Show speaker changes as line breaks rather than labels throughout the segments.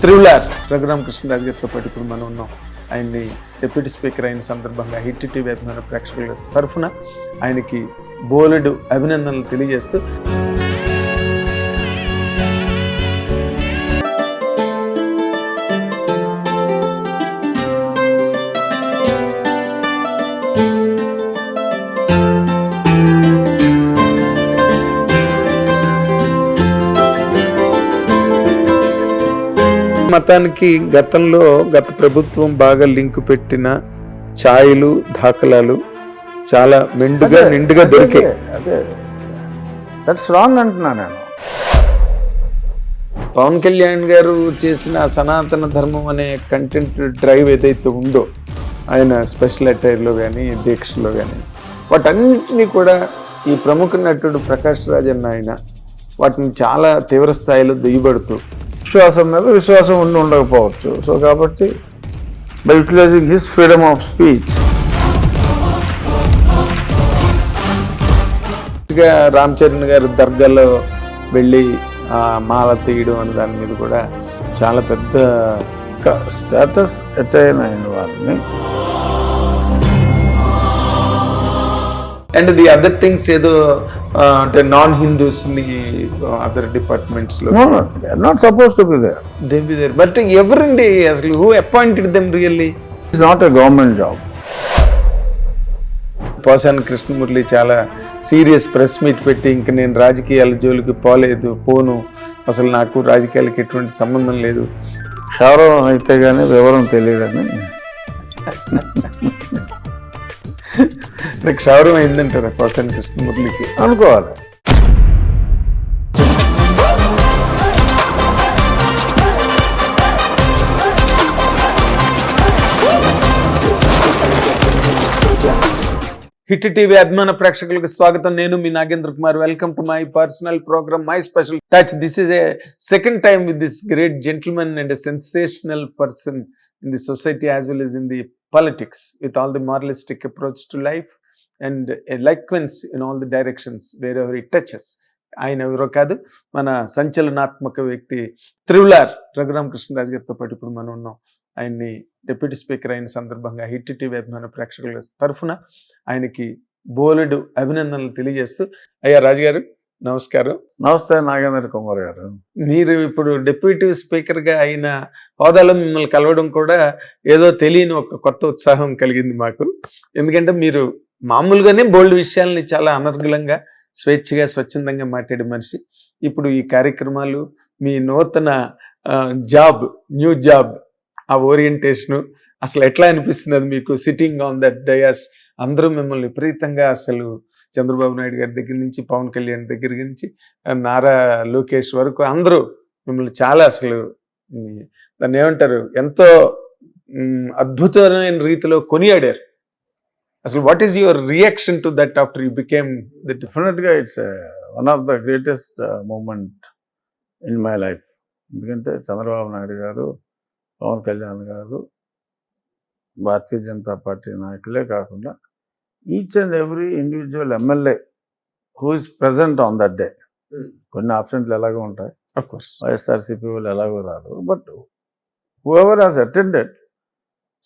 త్రివులార్ రఘురామకృష్ణరాజు గారితో పాటు ఇప్పుడు మనం ఉన్నాం. ఆయన్ని డిప్యూటీ స్పీకర్ అయిన సందర్భంగా హిట్ టీవీ అభిమాన ప్రేక్షకుల తరఫున ఆయనకి బోలెడు అభినందనలు తెలియజేస్తూ మతానికి గతంలో గత ప్రభుత్వం బాగా లింక్ పెట్టిన ఛాయలు దాఖలాలు చాలా మెండుగా నిండుగా
అదే,
దొరికాయి.
అదే దట్స్ రాంగ్ అంటున్నా నేను.
పవన్ కళ్యాణ్ గారు చేసిన సనాతన ధర్మం అనే కంటెంట్ డ్రైవ్ ఏదైతే ఉందో ఆయన స్పెషల్ అటైర్లో కానీ దీక్షలో కానీ వాటన్నిటినీ కూడా ఈ ప్రముఖ నటుడు ప్రకాష్ రాజ్ అన్న ఆయన వాటిని చాలా తీవ్ర స్థాయిలో దిగుబడుతూ
విశ్వాసం మీద విశ్వాసం ఉండి ఉండకపోవచ్చు. సో కాబట్టి by utilizing his freedom of speech
Ram Charan గారు దర్గాలో వెళ్ళి మాల తీయడం అనే దాని మీద కూడా చాలా పెద్ద
స్టేటస్ అటైన్ అయిన వారిని.
అండ్ ది అదర్ థింగ్స్ ఏదో అంటే నాన్ హిందూస్ని other డిపార్ట్మెంట్స్లో
not suppose to be there
there but ఎవరండి అసలు who appointed them really
it's not a government job
Posani Krishnamurali చాలా సీరియస్ ప్రెస్ మీట్ పెట్టి ఇంక నేను రాజకీయాల జోలికి పోలేదు పోను. అసలు నాకు రాజకీయాలకి ఎటువంటి సంబంధం లేదు.
క్షౌరం అయితే కానీ వివరం తెలియదని
నీకు క్షౌరం అయిందంటారా? పోసాని కృష్ణమురళికి
అనుకోవాలి.
హిట్ టీవీ అభిమాన ప్రేక్షకులకు స్వాగతం. నేను మీ Nagendra Kumar. Welcome to my personal programme my special touch this is a second time with this great gentlemen and sensational person in the society as well as in the politics with all the moralistic approach to life and లైక్వెన్స్ in all the directions where it touches. Touches ఆయన ఎవరో కాదు మన సంచలనాత్మక వ్యక్తి త్రివులార్ రఘురామకృష్ణరాజు గారితో పాటు ఇప్పుడు మనం ఉన్నాం ఆయన్ని డిప్యూటీ స్పీకర్ అయిన సందర్భంగా హిట్ టీవీ అభిమాన ప్రేక్షకుల తరఫున ఆయనకి బోలెడు అభినందనలు తెలియజేస్తూ అయ్యా రాజుగారు నమస్కారం.
నమస్తే నాగేంద్ర కుమార్ గారు.
మీరు ఇప్పుడు డిప్యూటీ స్పీకర్గా అయిన హోదాలో మిమ్మల్ని కలవడం కూడా ఏదో తెలియని ఒక కొత్త ఉత్సాహం కలిగింది మాకు. ఎందుకంటే మీరు మామూలుగానే బోల్డ్ విషయాల్ని చాలా అనర్గళంగా స్వేచ్ఛగా స్వచ్ఛందంగా మాట్లాడే మనిషి. ఇప్పుడు ఈ కార్యక్రమాలు మీ నూతన జాబ్ న్యూ జాబ్ ఆ ఓరియంటేషను అసలు ఎట్లా అనిపిస్తున్నది మీకు? సిట్టింగ్ ఆన్ దట్ డయాస్ అందరూ మిమ్మల్ని విపరీతంగా అసలు చంద్రబాబు నాయుడు గారి దగ్గర నుంచి పవన్ కళ్యాణ్ దగ్గర నుంచి నారా లోకేష్ వరకు అందరూ మిమ్మల్ని చాలా అసలు దాన్ని ఏమంటారు ఎంతో అద్భుతమైన రీతిలో కొనియాడారు. అసలు what is your reaction to that after you became the
డెఫినెట్గా it's one of the greatest moment in my life ఎందుకంటే చంద్రబాబు నాయుడు గారు పవన్ కళ్యాణ్ గారు భారతీయ జనతా పార్టీ నాయకులే కాకుండా each and every individual MLA who is present on that day కొన్ని ఆప్షన్లు ఎలాగో ఉంటాయి.
ఆఫ్ కోర్స్
వైఎస్ఆర్సీపీ వాళ్ళు ఎలాగో రారు. But whoever has attended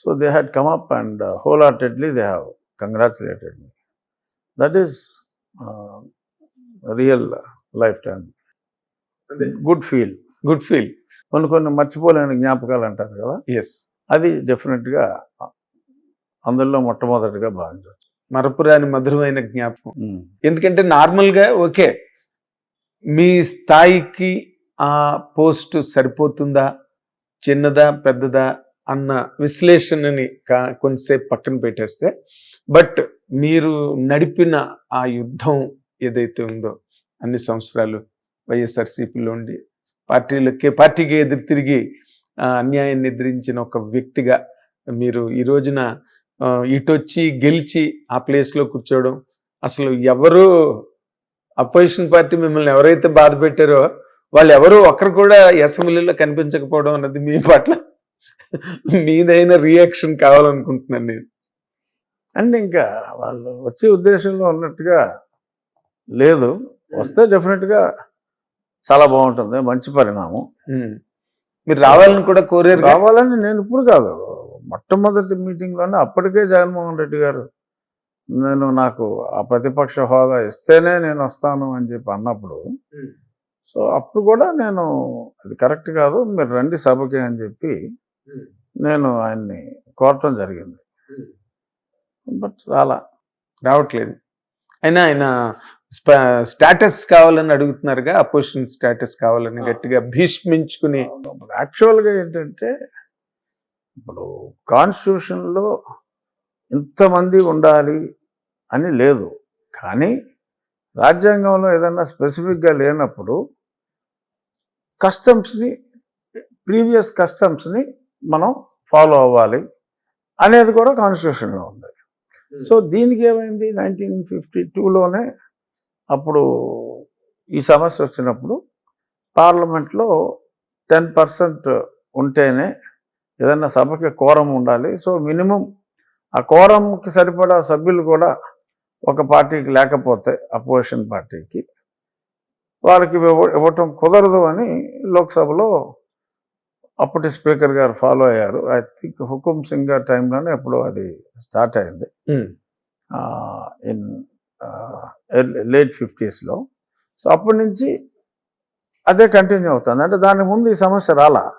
so they had come up and wholeheartedly they have congratulated me that is real life time good feel
good feel
కొన్ని కొన్ని మర్చిపోలేని జ్ఞాపకాలు అంటారు కదా?
ఎస్
అది డెఫినెట్గా అందులో మొట్టమొదటిగా భావించవచ్చు.
మరపురాని మధురమైన జ్ఞాపకం. ఎందుకంటే నార్మల్గా ఓకే మీ స్థాయికి ఆ పోస్ట్ సరిపోతుందా చిన్నదా పెద్దదా అన్న విశ్లేషణని కా కొంచెంసేపు పక్కన పెట్టేస్తే బట్ మీరు నడిపిన ఆ యుద్ధం ఏదైతే ఉందో అన్ని సంవత్సరాలు వైఎస్ఆర్సీపీలో ఉండి పార్టీలకి పార్టీకి ఎదురు తిరిగి ఆ, అన్యాయాన్ని ఎదిరించిన ఒక వ్యక్తిగా మీరు ఈ రోజున ఇటొచ్చి గెలిచి ఆ ప్లేస్లో కూర్చోవడం. అసలు ఎవరు అపోజిషన్ పార్టీ మిమ్మల్ని ఎవరైతే బాధ పెట్టారో వాళ్ళు ఎవరు ఒక్కరు కూడా అసెంబ్లీలో కనిపించకపోవడం అన్నది మీ పట్ల మీదైన రియాక్షన్ కావాలనుకుంటున్నాను నేను.
అండ్ ఇంకా వాళ్ళు వచ్చే ఉద్దేశంలో ఉన్నట్టుగా లేదు. వస్తే డెఫినెట్గా చాలా బాగుంటుంది. మంచి పరిణామం.
మీరు రావాలని కూడా కోరారు?
రావాలని నేను ఇప్పుడు కాదు. మొట్టమొదటి మీటింగ్లోనే అప్పటికే జగన్మోహన్ రెడ్డి గారు నేను నాకు ఆ ప్రతిపక్ష హోదా ఇస్తేనే నేను వస్తాను అని చెప్పి అన్నప్పుడు సో అప్పుడు కూడా నేను అది కరెక్ట్ కాదు మీరు రండి సభకి అని చెప్పి నేను ఆయన్ని కోరటం జరిగింది. బట్ రాలా
రావట్లేదు. అయినా ఆయన స్టాటస్ కావాలని అడుగుతున్నారుగా అపోజిషన్ స్టాటస్ కావాలని గట్టిగా భీష్మించుకుని.
యాక్చువల్గా ఏంటంటే ఇప్పుడు కాన్స్టిట్యూషన్లో ఇంతమంది ఉండాలి అని లేదు. కానీ రాజ్యాంగంలో ఏదైనా స్పెసిఫిక్గా లేనప్పుడు కస్టమ్స్ని ప్రీవియస్ కస్టమ్స్ని మనం ఫాలో అవ్వాలి అనేది కూడా కాన్స్టిట్యూషన్లో ఉంది. సో దీనికి ఏమైంది? నైన్టీన్ ఫిఫ్టీ టూలోనే అప్పుడు ఈ సమస్య వచ్చినప్పుడు పార్లమెంట్లో టెన్ పర్సెంట్ ఉంటేనే ఏదన్నా సభకి కోరం ఉండాలి. సో మినిమం ఆ కోరంకి సరిపడా సభ్యులు కూడా ఒక పార్టీకి లేకపోతే అపోజిషన్ పార్టీకి వారికి ఇవ్వ- ఇవ్వటం కుదరదు అని లోక్సభలో అప్పటి స్పీకర్ గారు ఫాలో అయ్యారు. ఐ థింక్ హుకుం సింగ్ గారి టైంలోనే ఎప్పుడో అది స్టార్ట్ అయింది. In late ఫిఫ్టీస్లో. సో అప్పటి నుంచి అదే కంటిన్యూ అవుతుంది. అంటే దాని ముందు ఈ సమస్య రాలా?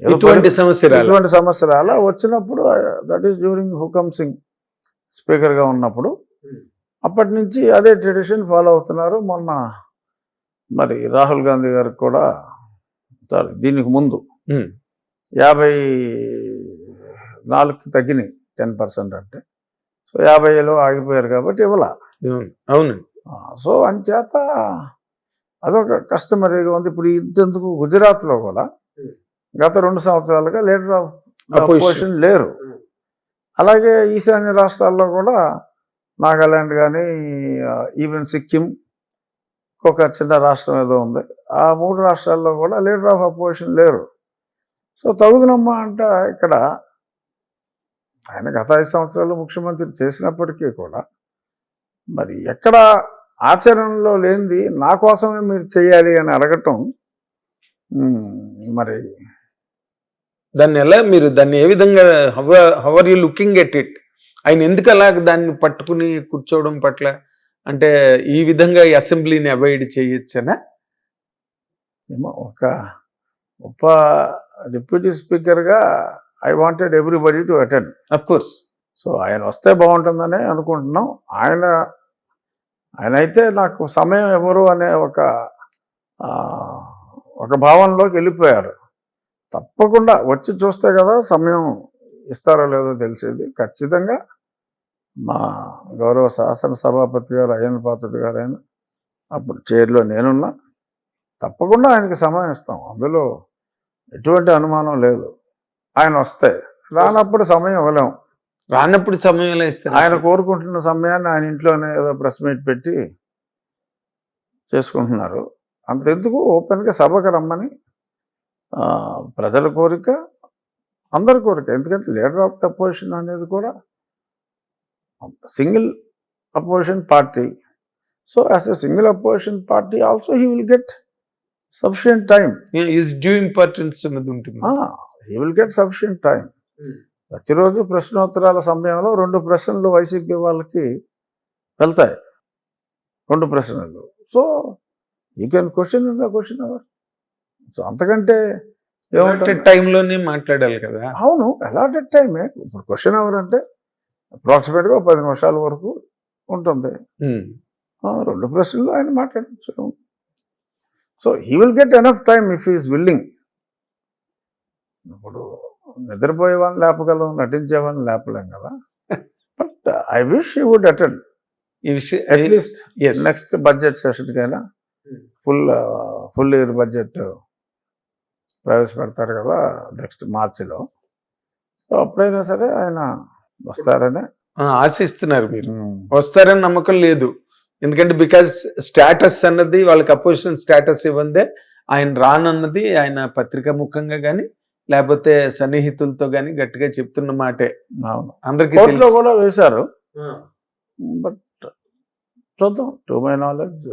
ఇటువంటి సమస్య రాలేదు
ఇటువంటి సమస్య రాలా వచ్చినప్పుడు that is during Hukam Singh స్పీకర్గా ఉన్నప్పుడు
Hmm.
అప్పటి నుంచి అదే ట్రెడిషన్ ఫాలో అవుతున్నారు. మొన్న మరి రాహుల్ గాంధీ గారికి కూడా సారీ దీనికి ముందు
ఉమ్,
యాభై నాలుగుకి తగ్గినాయి టెన్ పర్సెంట్ అంటే. సో యాభైలో ఆగిపోయారు కాబట్టి ఇవ్వాల.
అవును, అవును
సో అంచేత అదొక కస్టమరీగా ఉంది. ఇప్పుడు ఇంతెందుకు గుజరాత్లో కూడా
Hmm.
గత రెండు సంవత్సరాలుగా లీడర్ ఆఫ్. అపోజిషన్ లేరు. అలాగే ఈశాన్య రాష్ట్రాల్లో కూడా నాగాలాండ్ కానీ ఈవెన్ సిక్కిం ఒక చిన్న రాష్ట్రం ఏదో ఉంది ఆ మూడు రాష్ట్రాల్లో కూడా లీడర్ ఆఫ్ అపోజిషన్ లేరు సో తగుదనమ్మా అంటే ఇక్కడ ఆయన గత ఐదు సంవత్సరాలు ముఖ్యమంత్రి చేసినప్పటికీ కూడా మరి ఎక్కడ ఆచరణలో లేనిది నా కోసమే మీరు చేయాలి అని అడగటం మరి
దాన్ని ఎలా మీరు దాన్ని ఏ విధంగా how are you looking at it ఆయన ఎందుకు అలా దాన్ని పట్టుకుని కూర్చోవడం పట్ల? అంటే ఈ విధంగా ఈ అసెంబ్లీని అవాయిడ్ చేయొచ్చనా?
ఏమో ఒక ఉప డిప్యూటీ స్పీకర్గా I wanted everybody to attend
of course
so ఆయన వస్తే బాగుంటుందని అనుకుంటున్నాం. ఆయన ఆయన అయితే నాకు సమయం ఎవరు అనే ఒక ఒక భావనలోకి వెళ్ళిపోయారు. తప్పకుండా వచ్చి చూస్తే కదా సమయం ఇస్తారో లేదో తెలిసేది. ఖచ్చితంగా మా గౌరవ శాసన సభాపతి గారు అయ్యన్న పాత్రుడు గారు ఆయన అప్పుడు చైర్లో నేనున్నా. తప్పకుండా ఆయనకి సమయం ఇస్తాం. అందులో ఎటువంటి అనుమానం లేదు. ఆయన వస్తే. రానప్పుడు సమయం ఇవ్వలేం.
రానప్పుడు సమయంలో ఇస్తారు?
ఆయన కోరుకుంటున్న సమయాన్ని ఆయన ఇంట్లోనే ఏదో ప్రెస్ మీట్ పెట్టి చేసుకుంటున్నారు. అంతెందుకు? ఓపెన్గా సభకు రమ్మని ప్రజల కోరిక అందరి కోరిక. ఎందుకంటే లీడర్ ఆఫ్ అపోజిషన్ అనేది కూడా single opposition party. So as a single opposition party also he will get sufficient time
is due importance అన్నది ఉంటుంది.
He will get sufficient time ప్రతిరోజు ప్రశ్నోత్తరాల సమయంలో రెండు ప్రశ్నలు వైసీపీ వాళ్ళకి వెళ్తాయి. రెండు ప్రశ్నలు. So you can question in the question hour so అంతకంటే ఏమంటే
టైంలోనే మాట్లాడాలి కదా.
అవును అలాంటి టైమే. ఇప్పుడు క్వశ్చన్ అవర్ అంటే అప్రాక్సిమేట్గా పది నిమిషాల వరకు ఉంటుంది. రెండు ప్రశ్నలు ఆయన మాట్లాడచ్చు. So he will get enough time if is willing ఇప్పుడు నిద్రపోయేవాడిని లేపగలం నటించేవాడిని లేపలేం కదా. But I wish you would attend
ఈ విషయం
అట్లీస్ట్. నెక్స్ట్ బడ్జెట్ సెషన్కైనా. ఫుల్ ఫుల్ ఇయర్ బడ్జెట్ ప్రవేశపెడతారు కదా నెక్స్ట్ మార్చిలో. సో అప్పుడైనా సరే ఆయన వస్తారని.
ఆశిస్తున్నారు మీరు. వస్తారని నమ్మకం లేదు. ఎందుకంటే బికాజ్ స్టేటస్ అన్నది వాళ్ళకి అపోజిషన్ స్టేటస్ ఇవ్వందే ఆయన రానన్నది ఆయన పత్రికా ముఖంగా కానీ లేకపోతే సన్నిహితులతో కానీ గట్టిగా చెప్తున్న మాటే. అందరికీ
కోర్టులో. కూడా వేశారు. బట్ చూద్దాం. To my knowledge